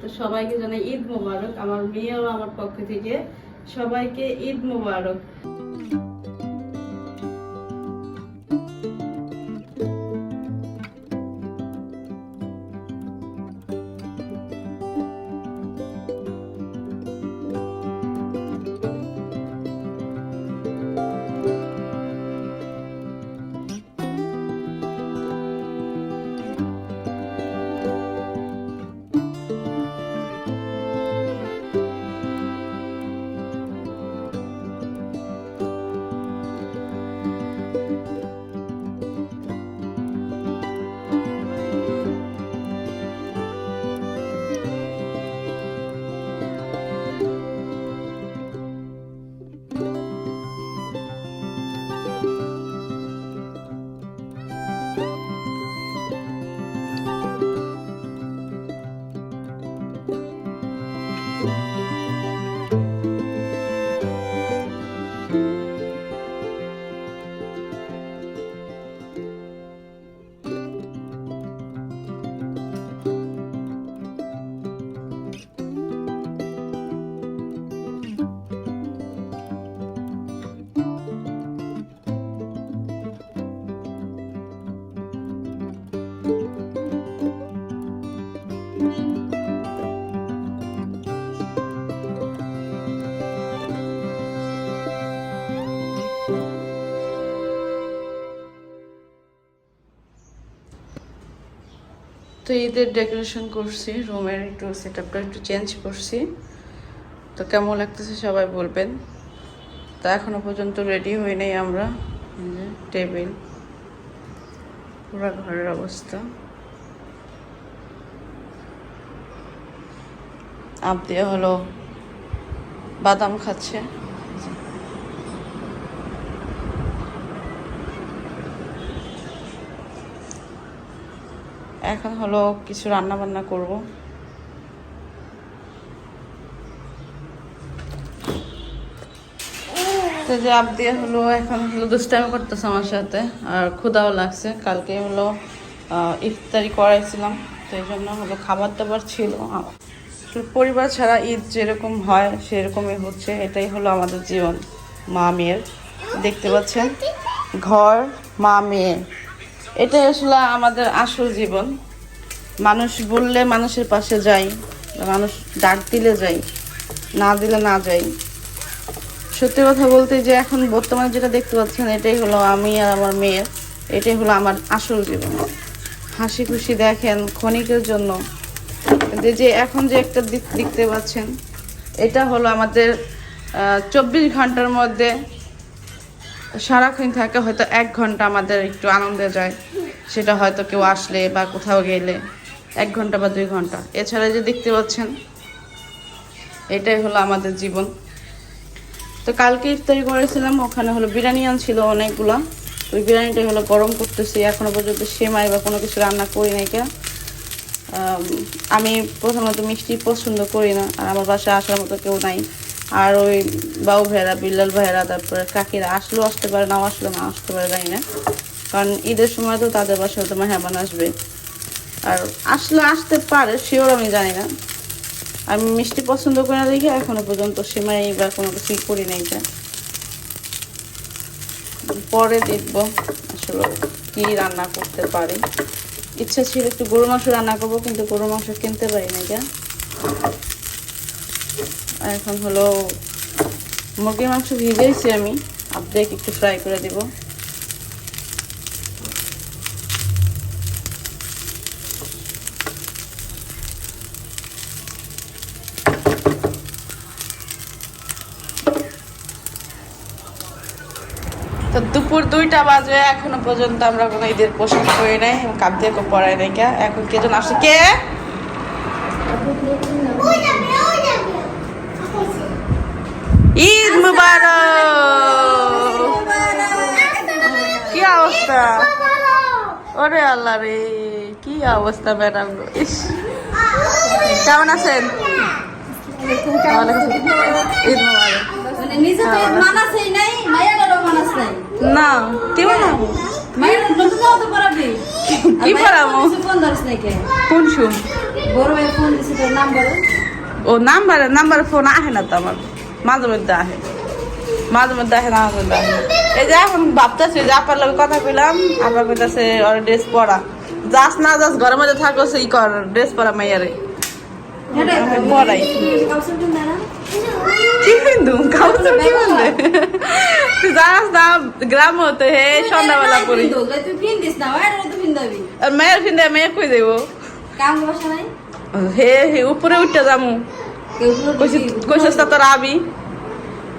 তো সবাইকে জানাই ঈদ মোবারক আমার মেয়েও আমার পক্ষ থেকে সবাইকে ঈদ মোবারক। তো ঈদের ডেকোরেশন করছি রুমের একটু সেট আপটা একটু চেঞ্জ করছি। তো কেমন লাগতেছে সবাই বলবেন। তা এখনও পর্যন্ত রেডি হই নাই আমরা টেবিল পুরো ঘরের অবস্থা। আপ দিয়ে হলো, বাদাম খাচ্ছে। এখন হলো কিছু রান্না বান্না করব। যে আপ দিয়ে হলো এখন হলো দুষ্টামি করতেছে আমার সাথে, আর ক্ষুদাও লাগছে। কালকে হলো ইফতারি করাইছিলাম, তো এই জন্য হলো খাবার দাবার ছিল। পরিবার ছাড়া ঈদ যেরকম হয়, সেরকমই হচ্ছে। এটাই হলো আমাদের জীবন, মা মেয়ের। দেখতে পাচ্ছেন? ঘর, মা মেয়ে। এটাই আসলে আমাদের আসল জীবন। মানুষ বললে মানুষের পাশে যাই মানুষ ডাক দিলে যাই, না দিলে না যাই। সত্যি কথা বলতে যে এখন বর্তমানে যেটা দেখতে পাচ্ছেন, এটাই হলো আমি আর আমার মেয়ের এটাই হলো আমার আসল জীবন। হাসি খুশি দেখেন ক্ষণিকের জন্য। যে যে এখন যে একটা দিক দেখতে পাচ্ছেন, এটা হলো আমাদের চব্বিশ ঘণ্টার মধ্যে সারাক্ষণ থাকে হয়তো এক ঘণ্টা আমাদের একটু আনন্দে যায়। সেটা হয়তো কেউ আসলে বা কোথাও গেলে এক ঘণ্টা বা দুই ঘণ্টা। এছাড়া যে দেখতে পাচ্ছেন এটাই হলো আমাদের জীবন। তো কালকে ইফতারি করেছিলাম ওখানে হলো বিরিয়ানি আনছিল অনেকগুলো। ওই বিরিয়ানিটা হলো গরম করতেছি এখনও পর্যন্ত সেমাই বা কোনো কিছু রান্না করি নাই কে আম, আমি প্রথমত মিষ্টি পছন্দ করি না আর আমার বাসায় আসার মতো কেউ নাই। আর ওই বাবু ভাইয়েরা বিল্লাল ভাইয়েরা তারপরে কাকিরা আসলেও আসতে পারে নাও আসলে, না আসতে পারে জানি না। কারণ ঈদের সময় তো তাদের বাসায় তো মেহমান আসবে। আর আসলে আসতে পারে শিওর আমি জানি না। আমি মিষ্টি পছন্দ করি না দেখি এখনও পর্যন্ত সেমাই বা কোনো কিছুই করি নাই এটা। পরে দেখব আসলে কি রান্না করতে পারি। ইচ্ছা ছিল একটু গরু মাংস রান্না করব, কিন্তু গরু মাংস কিনতে পারি না এটা এখন হলো মুরগির মাংস ভিজেছি আমি। আর্ধেক একটু ফ্রাই করে দিব। তো দুপুর দুইটা বাজে, এখনও পর্যন্ত আমরা কোনো ঈদের পোশাক পরি নাই কাব্যকে পরাই নাই কে? এখন কে জন আসে, কে ঈদ মুবারক। কি অবস্থা? ওরে আল্লাহ রে কি অবস্থা ম্যাডাম ইস। কেমন আছেন? না কি কোন শুন ও নাম্বারে নাম্বারে ফোন আহে না তো আমার। মাঝে মধ্যে আহে। মাঝে মধ্যে আহে না মাঝে মধ্যে আহে না। এই যে এখন ভাবতেছি যে আপার লগে কথা কইলাম আপার কইতাছে ওর ড্রেস পরা। যাস না যাস ঘরের মধ্যে থাকো সেই কর ড্রেস পরা মাইয়ারে। কিন্তু কাপড় কি বলবে তুই জানাস না গ্রাম হতে হে সন্ধ্যাবেলা মেয়ের ফিন্দে মেয়ে কই দেবো হে হে উপরে উঠতে যামু। কইছিস কইছিস তোর আবি।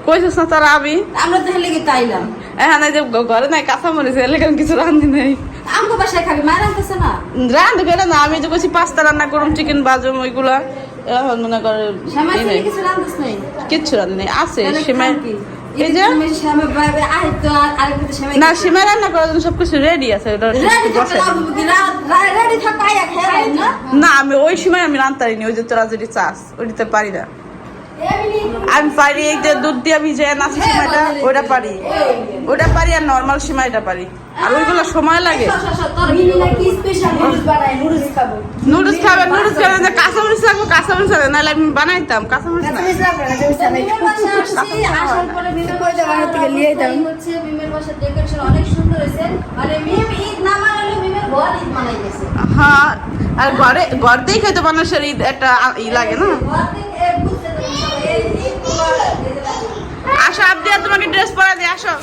কইছিস না তোর আবি আমরা তো হেলে গিয়ে তাইলাম। এখানে যে ঘরে নাই কাঁচা মরিচ এলে কেন কিছু রান্ধি নাই। আমগো বাসায় খাবি মায়ের আনতেছে না? রান্ধি করে না আমি যে কইছি পাস্তা রান্না করুম চিকেন বাজুম ওইগুলা এখন মনে করে কিচ্ছু রান্ধি নাই আছে সিমাই? এই যে? না। সিমাই রান্না করার জন্য সবকিছু রেডি আছে না? আমি ওই সময় আমি রান্তারি ওই যে তোরা যদি চাস ওইটাতে পারি না। আমি পারি এই যে দুধ দিয়ে ভিজে নাচি সিমাইটা ওইটা পারি। ওইটা পারি আর নর্মাল সিমাইটা পারি। আর ওইগুলো সময় লাগে। নুডলস বানায় নুডলস খাব নুডলস খাবে নুডলস খাবে যে কাঁচামরিচ লাগবে কাঁচামরিচ লাগবে নাহলে আমি বানাইতাম মানাই গেছে। হ্যাঁ আর ঘরে ঘর দিয়ে খেতে মানুষের ঈদ একটা ই লাগে না ঘর থেকে এ বুঝতে তো সবাই, এই ঈদ তোমার ঈদ লাগে। আসো আপ দিয়ে তোমাকে ড্রেস পরা দিয়ে আসো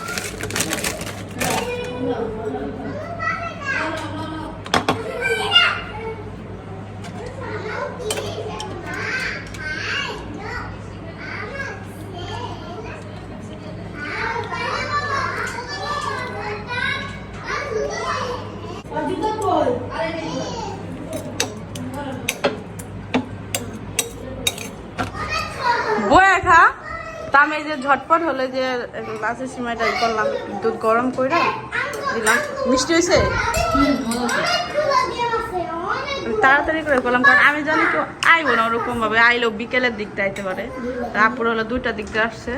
বয়ে খা তা আমি এই যে যে লাচের সিমাইটা করলাম দুধ গরম করে দিলাম। মিষ্টি হয়েছে তাড়াতাড়ি করে করলাম কারণ আমি জানি কেউ আইবো না ওরকম ভাবে আইলেও বিকেলের দিকটা আইতে পারে। তারপর হলো দুইটা দিক দিয়ে আসছে।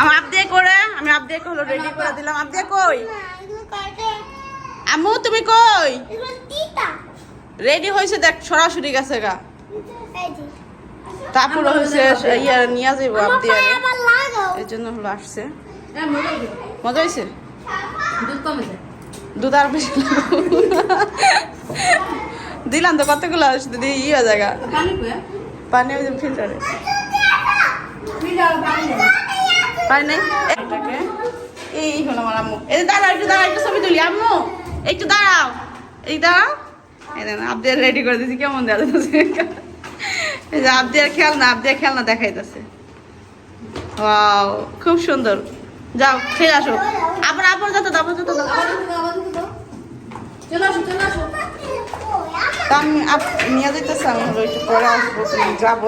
আমার আপ দিয়ে করে আমি আপ দিয়ে হলো রেডি করে দিলাম। আপ দিয়ে কই? আম্মু তুমি কই? রেডি হয়েছে দেখ সরাসরি গেছে গা। তারপর হয়েছে ইয়া নিয়ে যাইবো আপ দিয়ে এই জন্য হলো আসছে। হ্যাঁ, মজা হয়েছে। দুধ আর বেশি দিলাম তো কতগুলো? দিয়ে ইয়ে জায়গা। পানি হ্যাঁ? ওই ফিল্টারে। পানি নেই। এটাকে। এই হলো আমার আম্মু। এই দাঁড়াও একটু দাঁড়াও একটু ছবি তুলি। আম্মু একটু দাঁড়াও। এই দাঁড়াও। এই দেখেন আবদিয়ার রেডি করে দিয়েছি। কেমন দেওয়া যাচ্ছে? এই যে আবদিয়ার খেলনা আবদিয়ার খেলনা দেখাইতেছে। ওয়াও খুব সুন্দর। যাও খেয়ে আসো। আবার আবার যত আবার যত। চলে আসো চলে আসো। আমি আপ নিয়ে যেতেছি আমি একটু পরে আসব যাব।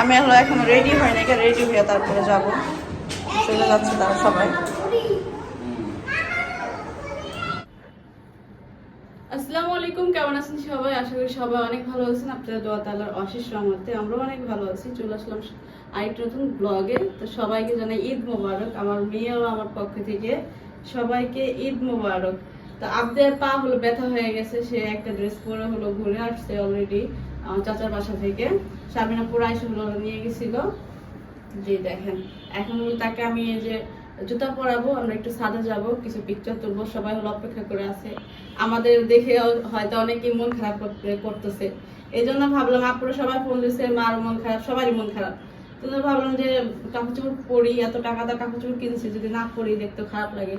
আমি এখন রেডি হয়নি এখানে রেডি হয়ে তারপরে যাব। চলে যাচ্ছে তারা সবাই। আলাইকুম, কেমন আছেন সবাই? আশা করি সবাই অনেক ভালো আছেন। আপনারা দোয়া তালার অশেষ রহমতে আমরাও অনেক ভালো আছি। চলে আসলাম আরেকটা নতুন ব্লগে। তো সবাইকে জানাই ঈদ মোবারক, আমার মেয়েও আমার পক্ষ থেকে সবাইকে ঈদ মোবারক। তো আবদের পা হলো ব্যথা হয়ে গেছে, সে একটা ড্রেস পরে হলো ঘুরে আসছে অলরেডি আমার চাচার বাসা থেকে। সাবিনা পুরো আইসে হলো নিয়ে গেছিল। জি, দেখেন। এখন তাকে আমি এই যে জুতা পরাবো, আমরা একটু সাদা যাব, কিছু পিকচার তুলবো, সবাই হলো অপেক্ষা করে আছে। আমাদের দেখে হয়তো অনেকেই মন খারাপ করতে- করতেছে। এই জন্য ভাবলাম আপুরা সবাই ফোন দিচ্ছে মার মন খারাপ, সবারই মন খারাপ। তো ভাবলাম যে কাপড় চোপড় পরি, এত টাকা দা কাপড় কিনছি, যদি না পরি দেখতে খারাপ লাগে।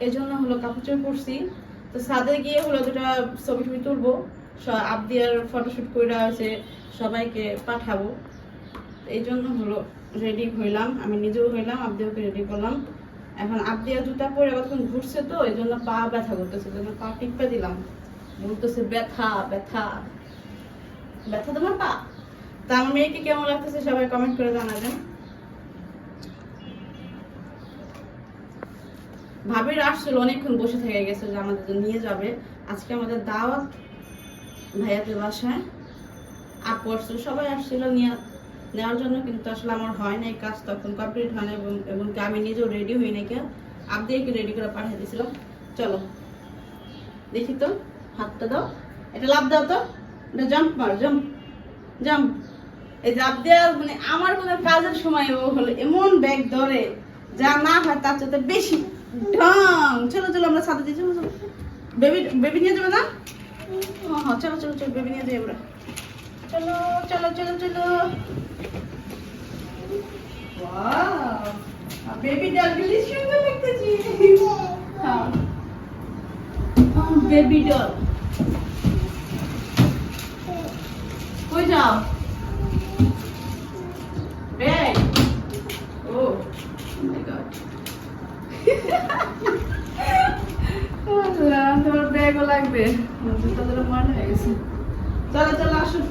এই জন্য হলো কাপড় চোপড় পরছি। তো সাদে গিয়ে হলো দুটা ছবি টবি তুলবো আবদিয়ার ফটোশুট করে আছে সবাইকে পাঠাবো। এই জন্য হলো রেডি হইলাম, আমি নিজেও হইলাম, আবদিয়াকে রেডি করলাম। এখন আবদিয়া জুতা পরে কতক্ষণ ঘুরছে তো, এই জন্য পা ব্যথা করতেছে জন্য পা টিপে দিলাম। বলতেছে, ব্যথা ব্যথা। ব্যথা তোমার পা? তা আমার মেয়েকে কেমন লাগতেছে সবাই কমেন্ট করে জানাবেন। ভাবির আসছিল, অনেকক্ষণ বসে থেকে গেছে যে আমাদের নিয়ে যাবে। আজকে আমাদের দাওয়াত, ভাইয়াদের বাসায়। আপু আসছিল, সবাই আসছিল, নিয়ে নেওয়ার জন্য কিন্তু আসলে আমার হয় নাই, কাজ তখন কমপ্লিট হয় না এবং এবং আমি নিজেও রেডি হই নাই কেন আপদিকে রেডি করে পাঠিয়ে দিয়েছিলাম। চলো। দেখি তো, হাতটা দাও। এটা লাভ দাও তো। এটা জাম্প মার জাম্প জাম্প এই লাভ দেওয়ার মানে আমার কোনো কাজের সময় ও হলো এমন ব্যাগ ধরে, যা না হয় তার চাইতে বেশি। ঢং চলো চলো, আমরা সাথে চলো বেবি বেবি নিয়ে যাবে না? হ্যাঁ চলো চলো চলো বেবি নিয়ে যাই আমরা। চলো চলো চলো চলো। বেবি ডল গুলি সুন্দর হ্যাঁ। বেবি ডল কই যাও? ব্যাগ ও মাই গড তোমার ব্যাগও লাগবে। তাদের মনে হয়ে গেছে। চলো চলো আসুন।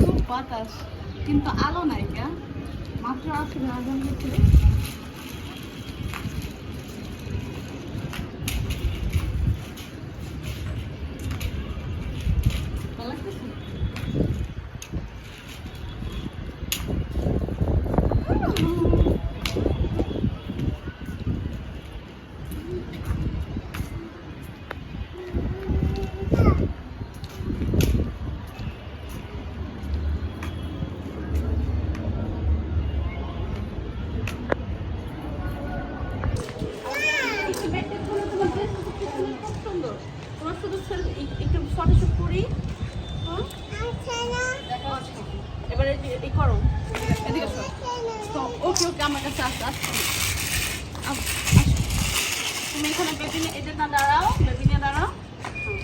খুব বাতাস কিন্তু আলো নাই কে মাত্র আসলে আজান হচ্ছে তুমি এখানে দাঁড়াও বেবি নিয়ে দাঁড়াও। হুম।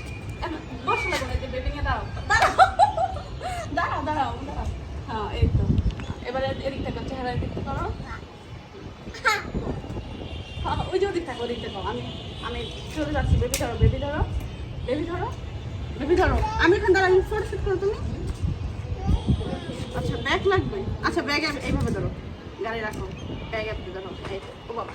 এখন বসে লাগো না নিয়ে দাঁড়াও। দাঁড়াও দাঁড়াও দাঁড়াও হ্যাঁ এই তো। এবারে এদিক থেকে চেহারা হ্যাঁ, ওই যে ওদিক থাকো ওদিক আমি আমি চলে যাচ্ছি বেবি ধরো বেবি ধরো বেবি ধরো বেবি ধরো। আমি এখানে দাঁড়াই ফটো শুট করো তুমি। আচ্ছা ব্যাগ লাগবে। আচ্ছা ব্যাগ এইভাবে ধরো। গাড়ি রাখো ব্যাগ ধরো এই ও বাবা।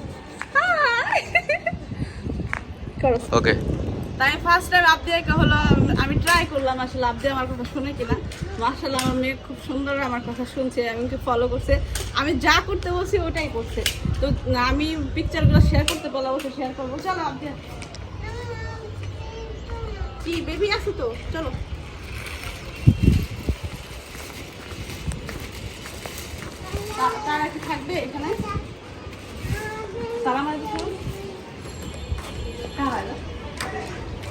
ওকে তাই ফার্স্ট টাইম আবদিয়াকে হলো আমি ট্রাই করলাম আসলে আবদি আমার কথা শুনে কিনা। মার্শাল্লাহ আমার মেয়ে খুব সুন্দর আমার কথা শুনছে এমনকি ফলো করছে। আমি যা করতে বলছি ওটাই করছে। তো আমি পিকচারগুলো শেয়ার করতে বলা বলছে শেয়ার করব। চলো আবদিয়া কি বেবি আছে তো? চলো। তারা কি থাকবে এখানে? তারা আমার এরা?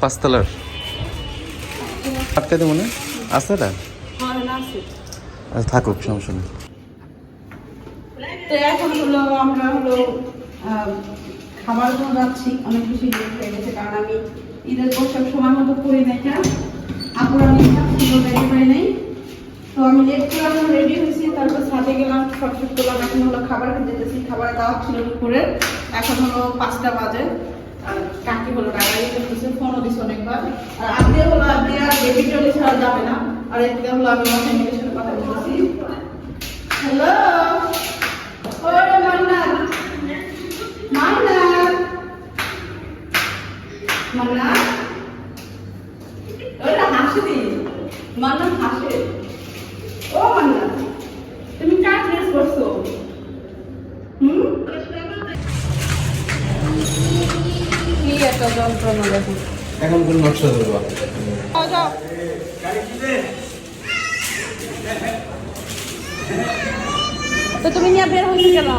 পাঁচতলার? আটকাতে মনে? আছে না? হ্যাঁ। আচ্ছা, থাকুক সমস্যা নেই। তো এখন হলো আমরা হলো খাবার জন্য যাচ্ছি। অনেক বেশি লেট হয়ে গেছে কারণ আমি ঈদের পোশাক সময় মতো পরি নাই কেন আপুর আমি রেডি পাই নাই। তো আমি লেট করে রেডি হয়েছি তারপর ছাদে গেলাম সব করলাম। এখন হলো খাবার খেতে যেতেছি খাবারের দাওয়াত ছিল দুপুরের এখন হলো পাঁচটা বাজে। কাকি হলো ডাকাই করতেছে ফোনও দিছে অনেকবার। আর আপনি হলো আপনি আর বেবি টলি ছাড়া যাবে না। আর এদিকে হলো আমি আমার ফ্যামিলির সাথে কথা বলতেছি। হ্যালো মান্নাত ওটা হাসি দি মান্নাত হাসে। যন্ত্রণা দেখুন এখন কোন নকশা যাও তো তুমি নিয়ে বের হয়েছো কেন?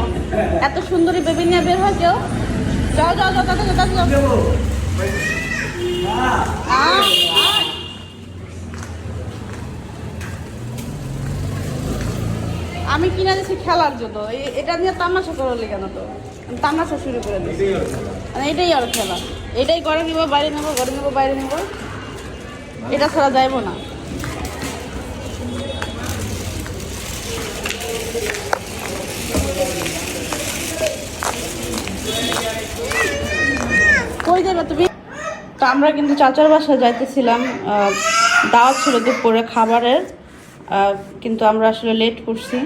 এত সুন্দরী বেবি নিয়ে বের হয় কেউ যাও যাও যাও যাও। যাও যাও আমি কিনে দিয়েছি খেলার জন্য। এটা নিয়ে তামাশা করলে কেন তো। তামাশা শুরু করে দিচ্ছি মানে এটাই আর খেলা। এটাই ঘরে নিবো বাইরে নেব ঘরে নেব বাইরে নেব। এটা ছাড়া যাইবো না। কই যাবে তুমি? তো আমরা কিন্তু চাচার বাসায় যাইতেছিলাম দাওয়াত ছিল দুপুরে খাবারের। কিন্তু আমরা আসলে লেট করছি।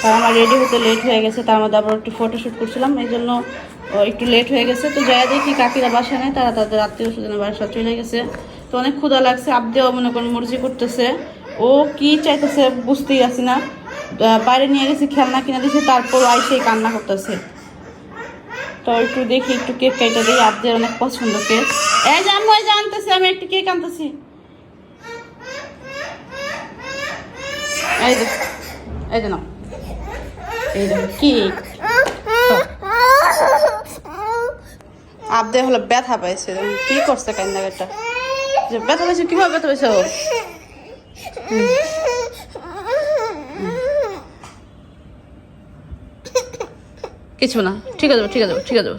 কারণ আমার রেডি হতে লেট হয়ে গেছে, তার মধ্যে আবার একটু ফটোশ্যুট করছিলাম, এই জন্য একটু লেট হয়ে গেছে। তো যারা দেখি কাকিরা বাসা নেয়, তারা তাদের আত্মীয় স্বজনের বাসা চলে গেছে। তো অনেক ক্ষুধা লাগছে আবদেও মনে করেন মর্জি করতেছে। ও কি চাইতেছে বুঝতেই আছি না। বাইরে নিয়ে গেছি, খেলনা কিনে দিয়েছে তারপর আইসেই কান্না করতেছে। তো একটু দেখি, একটু কেক কেটে দিই আপনাদের অনেক পছন্দ কেক এই ওই যে আমি একটু কেক আনতেছি। এই যে এই যে নাও এই যে কেক আপদে হলো ব্যথা পাইছে। কি করছে কান্দাকাটা যে ব্যথা পাইছে কীভাবে ব্যথা পাইছে কিছু না। ঠিক আছে ঠিক আছে ঠিক আছে।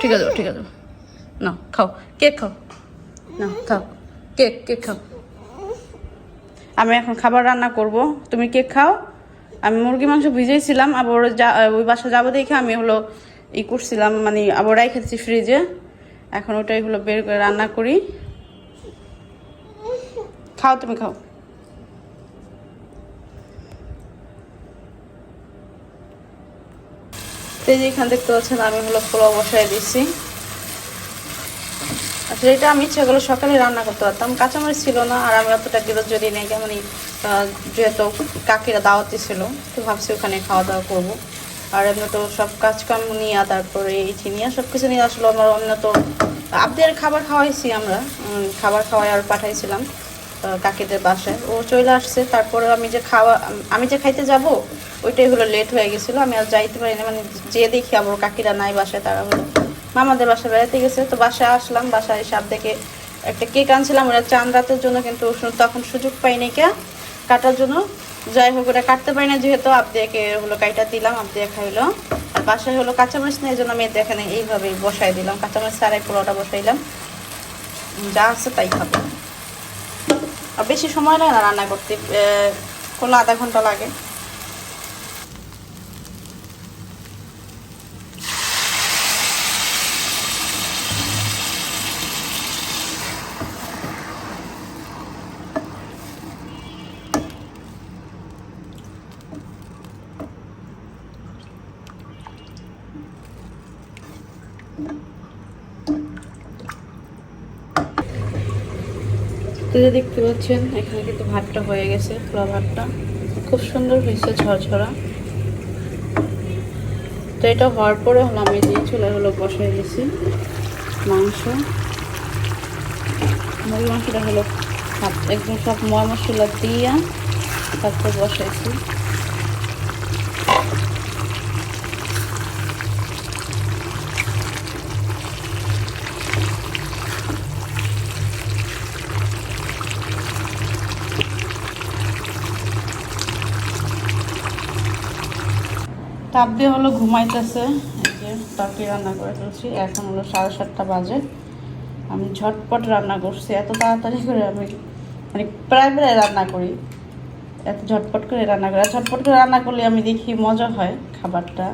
ঠিক আছে ঠিক আছে। না খাও। কেক খাও। না খাও কেক কেক খাও। আমি এখন খাবার রান্না করব। তুমি কেক খাও। আমি মুরগি মাংস ভিজেছিলাম আবার যা ওই বাসা যাব দেখে আমি হলো ই করছিলাম মানে আবার রেখেছি ফ্রিজে। এখন ওটাই হলো বের করে রান্না করি। খাও তুমি, খাও। এই যে এখানে দেখতে পাচ্ছেন, আমি হলো পোলাও বসাই দিচ্ছি এটা আমি ইচ্ছা করলে সকালে রান্না করতে পারতাম। কাঁচামরিচ ছিল না, আর আমি অতটা গিরত যদি নেই কেমন যেহেতু কাকিরা দাওয়াতি ছিল, তো ভাবছি ওখানে খাওয়া দাওয়া করব। আর এমনি তো সব কাজকাম নিয়ে, তারপরে এই নিয়ে সব কিছু নিয়ে আসলো আমার, অন্য তো আপদের খাবার খাওয়াইছি আমরা। খাবার খাওয়াই আর পাঠাইছিলাম কাকিদের বাসায়। ও চলে আসছে তারপরে আমি যে খাওয়া, আমি যে খাইতে যাব, ওইটাই হলো লেট হয়ে গেছিল। আমি আর যাইতে পারিনি মানে যে দেখি আবার কাকিরা নাই বাসায়, তারা হলো মামাদের বাসায় বেড়াতে গেছে, তো বাসায় আসলাম, বাসায় এসে দেখে একটা কেক আনছিলাম, ওরা চান রাতের জন্য, কিন্তু তখন সুযোগ পাইনি কে কাটার জন্য। যাই হোক ওটা কাটতে পারি না যেহেতু আপদেকে হলো কাইটা দিলাম আপদিয়া খাইলো। আর বাসায় হলো কাঁচামরিচ নেই জন্য আমি এখানে এইভাবে বসাই দিলাম। কাঁচামরিচ সারাই পুরোটা বসাইলাম। যা আছে তাই খাব। আর বেশি সময় লাগে না রান্না করতে কোনো আধা ঘণ্টা লাগে। তো দেখতে পাচ্ছেন, এখানে কিন্তু ভাতটা হয়ে গেছে পোলা ভাতটা। খুব সুন্দর হয়েছে ঝরঝরা। তো এটা হওয়ার পরে হলো আমি দিয়ে চুলা হলো বসাই দিয়েছি মাংস। মুরগি মাংসটা হলো একদম সব ময় মশলা দিয়া তারপর বসাইছি। তাপ দিয়ে হলো ঘুমাইতেছে। এই যে তরকারি রান্না করে ফেলছি। এখন হলো সাড়ে সাতটা বাজে। আমি ঝটপট রান্না করছি। এত তাড়াতাড়ি করে আমি মানে প্রায় প্রায় রান্না করি। এত ঝটপট করে রান্না করি। আর ঝটপট করে রান্না করলে আমি দেখি মজা হয় খাবারটা।